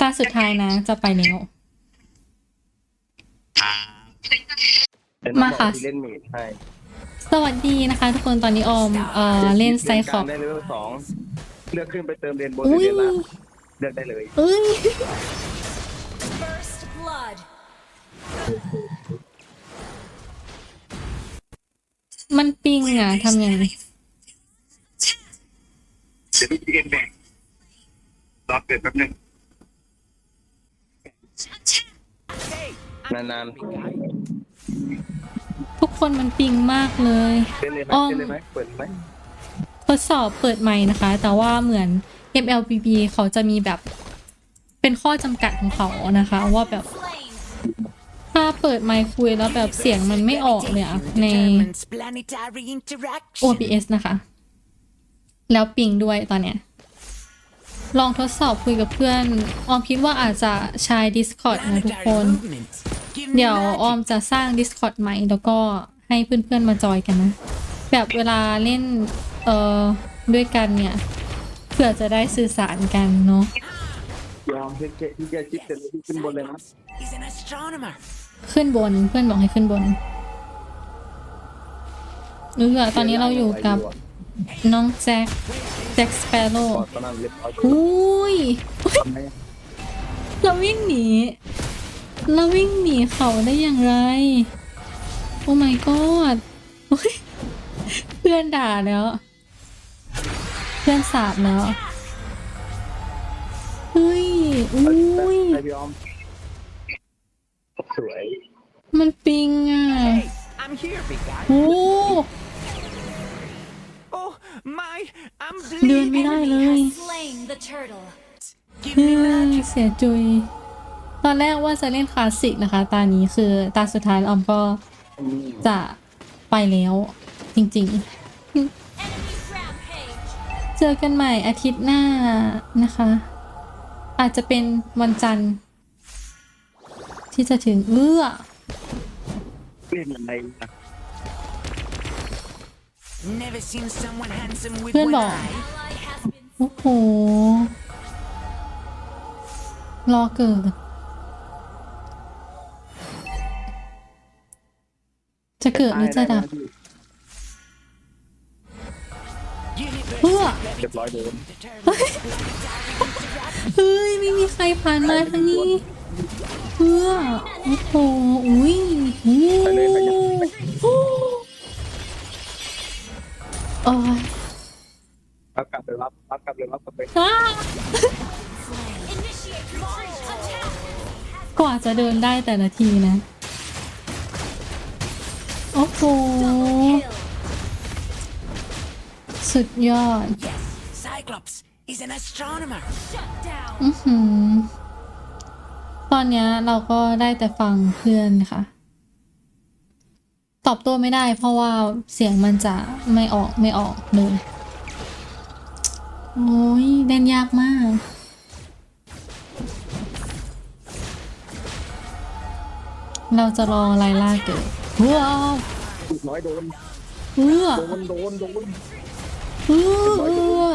ตาสุดท้ายนะ จะไปแล้วเดี๋ยวน้องมาค่ะบอกที่เล่นเมดให้สวัสดีนะคะ ทุกคนตอนนี้ออมเอ่อเล่นไซคกอลาปงได้เลเวลสองเลือกขึ้นไปเติมเลนบนอุ้ยเลนล่างเลือกได้เลยเอ้ย First blood. มันปิงอะทำยังไงเดี๋ยวพี่เอ็นแบ่งรอเกิดแป๊บนึง นานทุกคนมันปิงมากเลยๆเล่นเลยไหมอ้อมเล่นเลยไหมเปิดไหมทดสอบเปิดใหม่นะคะ แต่ว่าเหมือน MLBB เขาจะมีแบบเป็นข้อจำกัดของเขานะคะ ว่าแบบ Slain. ถ้าเปิดไมค์คุยแล้วแบบเสียงมันไม่ออกเลยอะใน Determines planetary interaction. OBS นะคะ แล้วปิงด้วยตอนเนี้ย ลองทดสอบคุยกับเพื่อน ออมคิดว่าอาจจะใช้ Discord นะทุก Planetary คน movement. Give me เดี๋ยว magic. ออมจะสร้าง Discord ใหม่แล้วก็ให้เพื่อนๆมาจอยกันนะ แบบเวลาเล่นเอ่อด้วยกันเนี่ยเพื่อจะได้สื่อสารกันเนาะยอมพี่เจพี่เจจิ๊บเสร็จแล้วพี่ขึ้นบนเลยนะ He's an astronomer. ขึ้นบนเพื่อนบอกให้ขึ้นบนเออตอนนี้เราอยู่กับน้องแจ็คแจ็คสเปโร่กอดตอนนั้นเรียบร้อยอุ้ยทำไมเราวิ่งหนี เราวิ่งหนีเขาได้อย่างไร โอ้ my god โอ๊ยเพื่อนด่าแล้ว เพื่อนสาบแล้วเฮ้ยอุ้ยไอพี่ออมสวย มันปิงอะ Hey, I'm here, big guy. โอ้ Oh, my, I'm เดินไม่ bleeding. ได้เลย Slain the turtle. Give เฮ้ me ย magic. เสียจุย ตอนแรกว่าจะเล่นคลาสสิกนะคะ ตานี้คือตาสุดท้ายออมก็จะไปแล้วจริงๆ Enemy rampage. เจอกันใหม่อาทิตย์หน้านะคะ อาจจะเป็นวันจันทร์ ที่จะถึงเอื้อเล่นอะไรนะ Never seen someone handsome with เพื่อน one บอก eye. Ally has been โอ้โหรอเกิด จะเกิดหรือจะดับ Universe เพื่อเรียบร้อยโดน determines planetary interaction. เฮ้ยไม่มีใครผ่านมาทางนี้เพื่อโอ้โหอุ้ยโอ้ไปเลยไปเลยโอ้โอ้ยรับกลับเลยรับรับกลับเลยรับกลับไปอ้า initiate retreat attack. กว่าจะเดินได้แต่ละทีนะ โอ้โห Kill. สุดยอด Yes, Cyclops is an astronomer. Shut down. อือหือ ตอนเนี้ยเราก็ได้แต่ฟังเพื่อนค่ะ ตอบโต้ไม่ได้เพราะว่าเสียงมันจะไม่ออกไม่ออกเลย โอ้ยเล่นยากมาก เราจะรอไลล่าเกิด ว้าวน้อยโดนเอื้อโดน โดน โดนเอื้อเอื้อ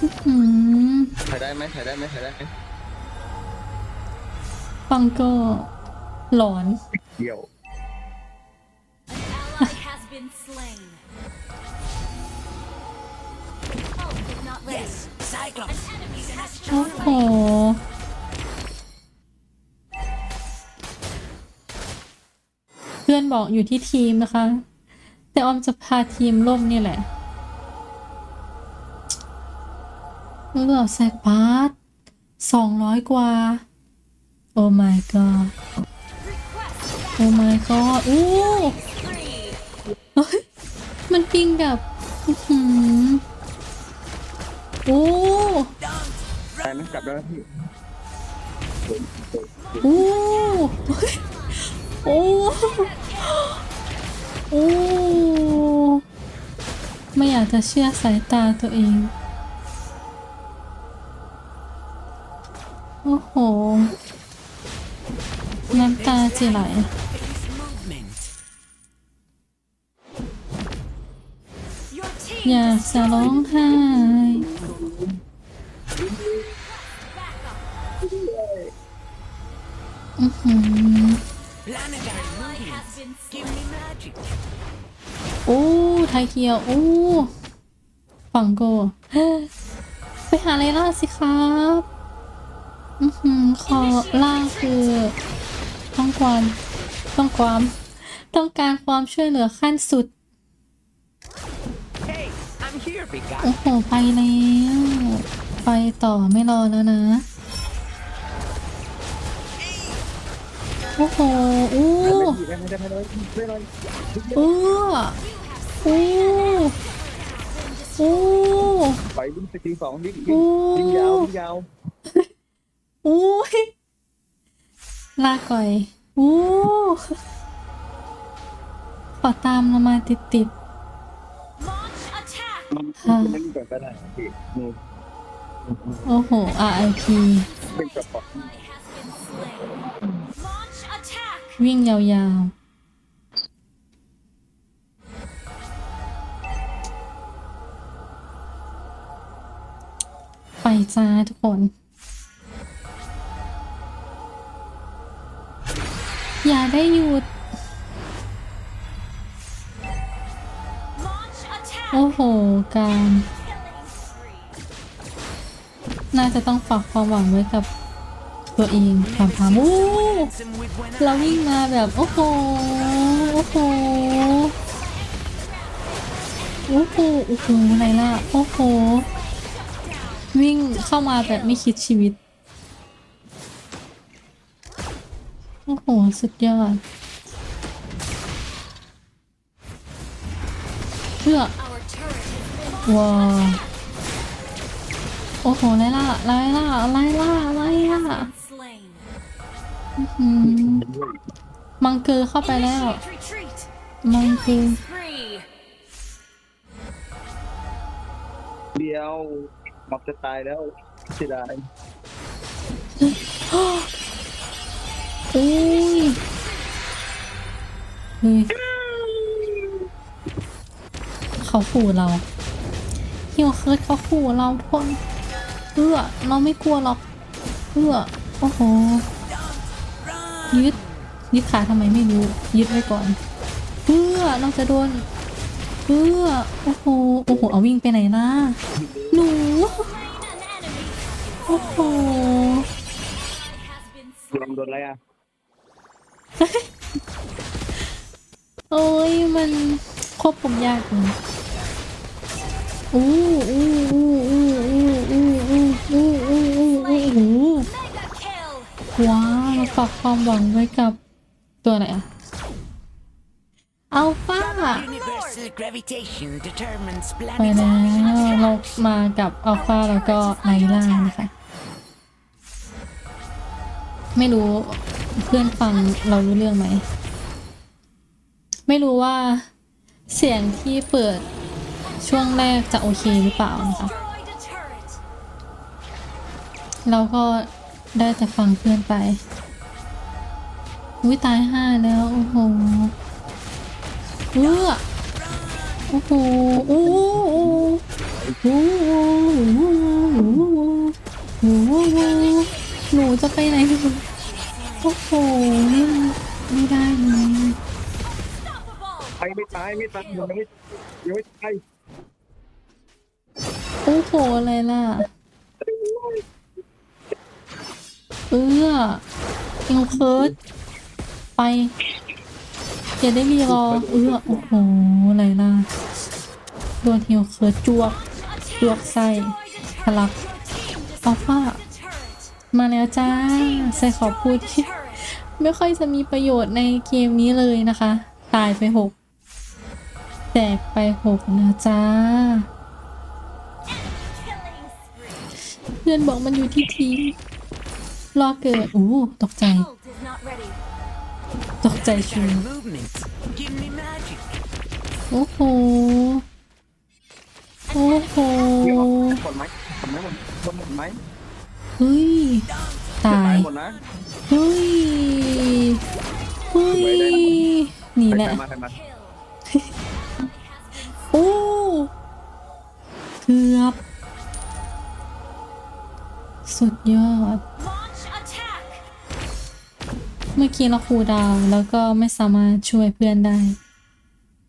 อื้อหือถ่ายได้ไหมถ่ายได้ไหมถ่ายได้ไหมฟังก็หลอน เดี่ยว An ally has been slain. Ult is not ready. Yes, Cyclops is an โอ้ astronomer. โหเพื่อนบอกอยู่ที่ทีมนะคะ แต่ออมจะพาทีมล่มนี่แหละเออแซกพาร์ทสองร้อยกว่า โอ้ my god Request โอ้ my god อู้ spree. เฮ้ยมันปิงแบบอื้อหือโอ้ถ่ายไหมกลับแล้วนะพี่โอ้เฮ้ยโอ้ โอ้ไม่อยากจะเชื่อสายตาตัวเอง โอ้โห น้ำตาจะไหลอยากจะร้องไห้อือหือ โอ้ไทยเกียวโอ้ฝั่งโก ไปหาไลล่าสิครับอือหือขอล่าคือ ต้องความต้องความ ต้องการความช่วยเหลือขั้นสุด Hey, I'm here, big โอ้ guy. โห ไปแล้ว ไปต่อไม่รอแล้วนะ โอ้โหอู้ไม่ได้ไม่ได้ไม่ได้อู้อู้อู้ไปวิ่งสกิลสองวิ่งอู้วิ่งยาววิ่งยาวอู้ยลาก่อยอู้ขอตามเรามาติดติด Launch attack. มันมันเกิดไปได้พี่นี่ๆโอ้โห RIP เป็นกระป๋อง วิ่งยาวๆ ไปจ้าทุกคน อย่าได้หยุด โอ้โห การ น่าจะต้องฝากความหวังไว้กับ ตัวเองถามามโอ้เราวิ่งมาแบบ โอ้โห โอ้โห โอ้โห โอ้โหอะไรล่ะ โอ้โห วิ่งเข้ามาแบบไม่คิดชีวิต โอ้โห สุดยอดเพื่อว้าวโอ้โหไรล่ะไรล่ะไรล่ะไรล่ะ อืมมังเกอร์เข้าไปแล้ว Initiate retreat. มังเกอร์ Spree. เดียวมักจะตายแล้วเสียดายโอ้ยเฮ้ยเขาขู่เราฮิวเคิร์ดเขาขู่เราทุกคนเพื่อเราไม่กลัวหรอกเพื่อโอ้โห ยึดยึดขาทำไมไม่รู้ยึดไว้ก่อน เพื่อเราจะโดน เพื่อโอ้โหโอ้โหเอาวิ่งไปไหนนะหนู Slain an enemy. โอ้โห Has been ลองโดนอะไรอะโอ้ยมันควบคุมยากเลยอู้อู้อู้อู้อู้อู้อู้อู้อู้อู้อู้ mega kill. ว้าวเรา ฝากความหวังไว้กับตัวไหนอะอัลฟา Universal gravitation determines ไปแล้ว planetary เรา attractions. มากับอัลฟาแล้วก็ไนล่านะคะ ไม่รู้เพื่อนฟังเรารู้เรื่องไหม ไม่รู้ว่าเสียงที่เปิดช่วงแรกจะโอเคหรือเปล่านะคะ Destroyed a turret. เราก็ได้แต่ฟังเพื่อนไป อุ้ยตายห้าแล้ว โอ้โหเอื้อโอ้โหโอ้โหโอ้โหโอ้โหโอ้โหหนูจะไปไหนโอ้โหนี่ไม่ได้เลยไปไม่ตายไม่ตายยังไม่ยังไม่ตายโอ้โหอะไรล่ะ เอื้ออิงเคิร์ด ไปอย่าได้รีรอเอื้อโอ้โหอะไรล่ะโดนฮิวเคิร์จวกจวกไส้ทะลักอัลฟามาแล้วจ้าใส่ขอบพูด ไม่ค่อยจะมีประโยชน์ในเกมนี้เลยนะคะ ตายไปหกแตกไปหกนะจ้า เพื่อนบอกมันอยู่ที่ทีมรอเกิดอู้ตกใจ ใจชิว Planetary movements. Give me magic. โอ้โห โอ้โหเดี๋ยวหมดไหมหมดไหมหมดหมดหมดไหมเฮ้ย ตายหมดนะเฮ้ยเฮ้ยนี่แหละใครมาใครมา Kill. โอ้เกือบ สุดยอด Launch เมื่อกี้เราคูลดาวน์แล้วก็ไม่สามารถช่วยเพื่อนได้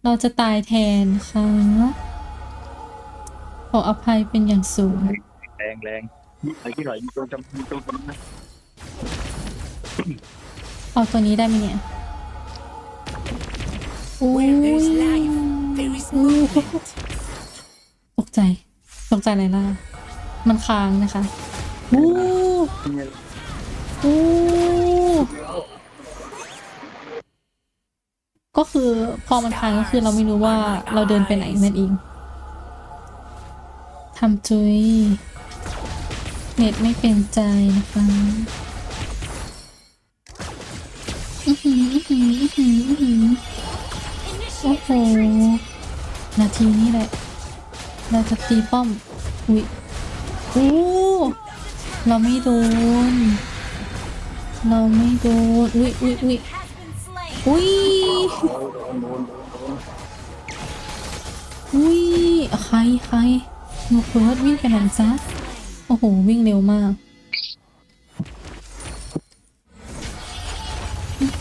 เราจะตายแทนค่ะ ขออภัยเป็นอย่างสูง แรงแรงไอ้ที่ไหลมีตัวจำมีตัวจำนะเอาตัวนี้ได้ไหมเนี่ยอุ้ย Where there's life, there is movement. ตกใจ ตกใจอะไรล่ะ มันค้างนะคะอู้เนี่ยอู้ ก็คือพอมันค้างก็คือเราไม่รู้ว่าเราเดินไปไหนนั่นเองทำจุยเน็ตไม่เป็นใจนะคะอื้อหืออือหืออือหืออือหือโอ้โห นาทีนี้แหละ เราจะตีป้อม อุ้ยโอ้เราไม่โดน เราไม่โดน อุ้ยอุ้ยอุ้ย อุ้ยอุ้ยใครใครหนูเฟิร์สวิ่งไปไหนจ๊ะโอ้โห วิ่งเร็วมาก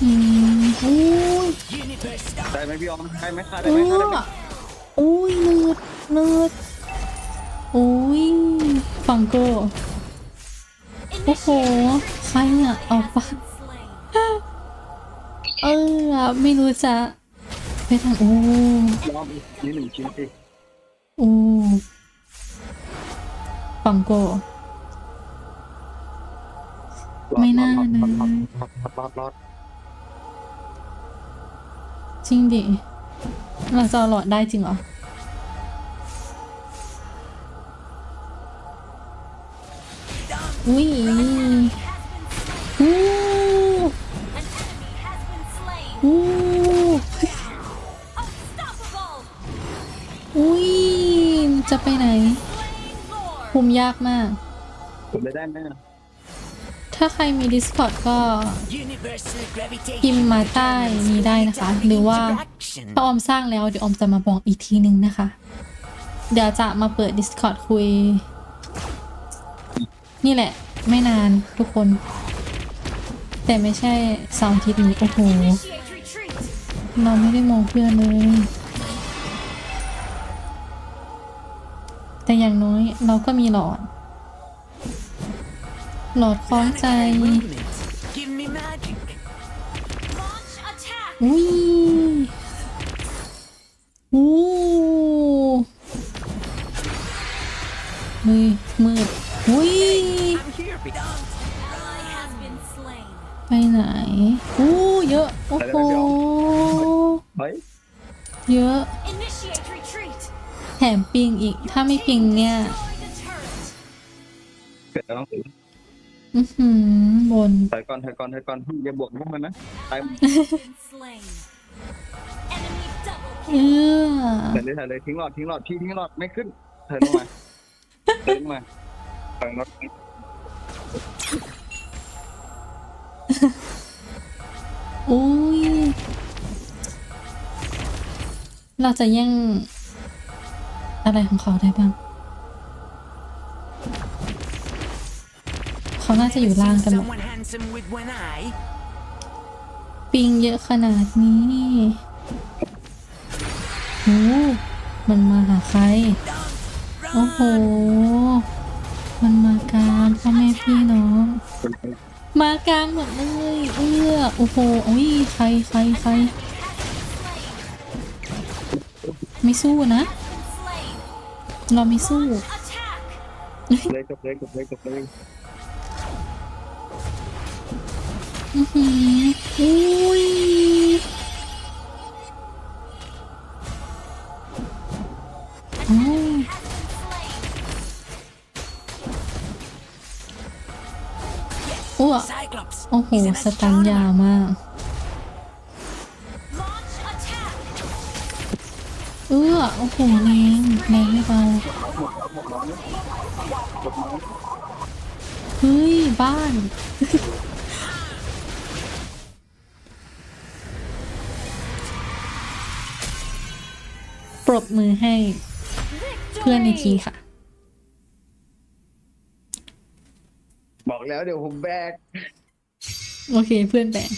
อืมอุ้ยได้ไหมพี่ออมได้ไหมได้ไหมได้ไหมอุ้ยเนืดเนืดอุ้ยฟังโก้โอ้โห ใครอะเอาปะ Slain. เออไม่รู้จะไปทางโอ้ยอมอีกนี่หนึ่งชิ้นสิโอ้ฟังโก้ไม่น่านะรอดรอดรอดรอดจริงดิเราจะเอาหลอดได้จริงเหรอ อุ้ย คุมยากมาก ผมได้ได้ไหมอะถ้าใครมี Discord ก็ Universal gravitation พิมพ์มาใต้นี้ได้นะคะ หรือว่า interaction. ถ้าออมสร้างแล้วเดี๋ยวออมจะมาบอกอีกทีนึงนะคะ เดี๋ยวจะมาเปิด Discord คุย นี่แหละไม่นานทุกคน แต่ไม่ใช่เสาร์อาทิตย์นี้โอ้โห Initiate retreat. เราไม่ได้มองเพื่อนเลย แต่อย่างน้อยเราก็มีหลอด หลอดคล้องใจ Movement. Give me magic. Launch attack. อุ้ยอู้มือมืดอุ้ย I'm here. Be- Ally has been slain. ไปไหนอู้เยอะ โอ้โหเฮ้ยเยอะ มปิงอีก ถ้าไม่ปิงเนี่ย Destroy the turret. เกิดแล้วอือหือบน ถอยก่อนถอยก่อนถอยก่อนอย่าบวกพวกมันนะตาย Ally has been slain. Enemy double เอ kill. อถอยเลยถอยเลยทิ้งหลอดทิ้งหลอดที่ทิ้งหลอดไม่ขึ้นเธอลงมาเธอลงมาฝั่งน็อตอุ้ย เราจะแย่ง อะไรของเขาได้บ้าง เขาน่าจะอยู่ล่างกันหมด Someone handsome with one eye. ปิงเยอะขนาดนี้โอ้มันมาหาใคร โอ้โห มันมากลางพ่อแม่พี่น้อง มากลางหมดเลยเอื้อโอ้โหอุ้ยใครใครใครไม่สู้นะ Slain. เราไม่สู้ Attack. เลยจบเลยจบเลยจบเลยอื้อหืออุ้ยอ้าว Has been slain. อ้ว Cyclops. โอ้โห He's an สตันยาว astronomer. มาก เออโอ้โหแรงแรงไม่เบาเฮ้ย บ้าน ปรบมือให้เพื่อนในทีค่ะ บอกแล้วเดี๋ยวผมแบก โอเคเพื่อนแบ่ง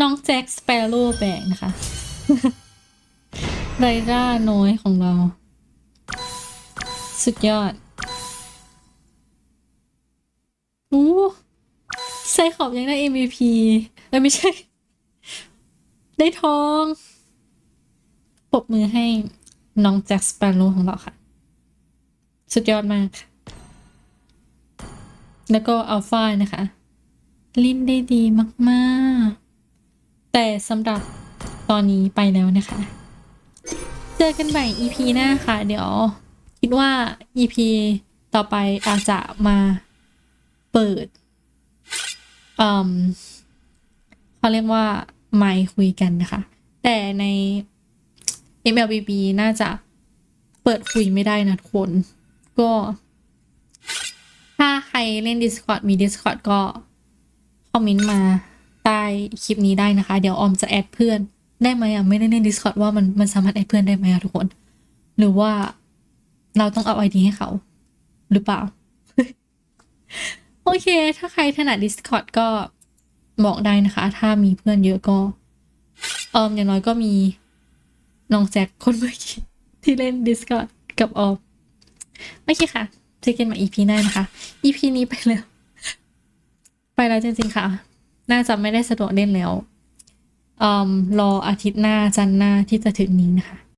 น้องแจ็คสเปโร่แบ่งนะคะ ไรร่าน้อยของเรา สุดยอดอู้ไซขอบยังได้ MVP เอ้ไม่ใช่ ได้ทองปบมือให้น้องแจ็คสเปโร่ของเราค่ะ สุดยอดมากค่ะแล้วก็อัลฟานะคะ ลิ้นได้ดีมาก ๆ แต่สำหรับ ตอนนี้ไปแล้วนะคะ เจอกันใหม่ EP หน้าค่ะ เดี๋ยวคิดว่า EP ต่อไปอาจจะมาเปิดอืมเขาเรียกว่าไม่คุยกันนะคะ แต่ใน MLBB น่าจะเปิดคุยไม่ได้นะทุกคน ก็ ถ้าใครเล่น Discord มี Discord ก็ คอมเมนต์มาใต้คลิปนี้ได้นะคะ เดี๋ยวออมจะแอดเพื่อน ได้ไหมอะไม่ได้เล่น Discord ว่ามันมันสามารถแอดเพื่อนได้ไหมอะทุกคน หรือว่าเราต้องเอาไอดีให้เขา หรือเปล่า โอเค ถ้าใครถนัด Discord ก็บอกได้นะคะ ถ้ามีเพื่อนเยอะก็เออมอย่างน้อยก็มีน้องแจ็คคนเมื่อกี้ที่เล่น Discord กับออมโอเคค่ะเจอกันใหม่ EP หน้านะคะ EP นี้ไปแล้ว ไปแล้วจริงๆค่ะ น่าจะไม่ได้สะดวกเล่นแล้ว รออาทิตย์หน้าจันทร์หน้าที่จะถึงนี้นะคะ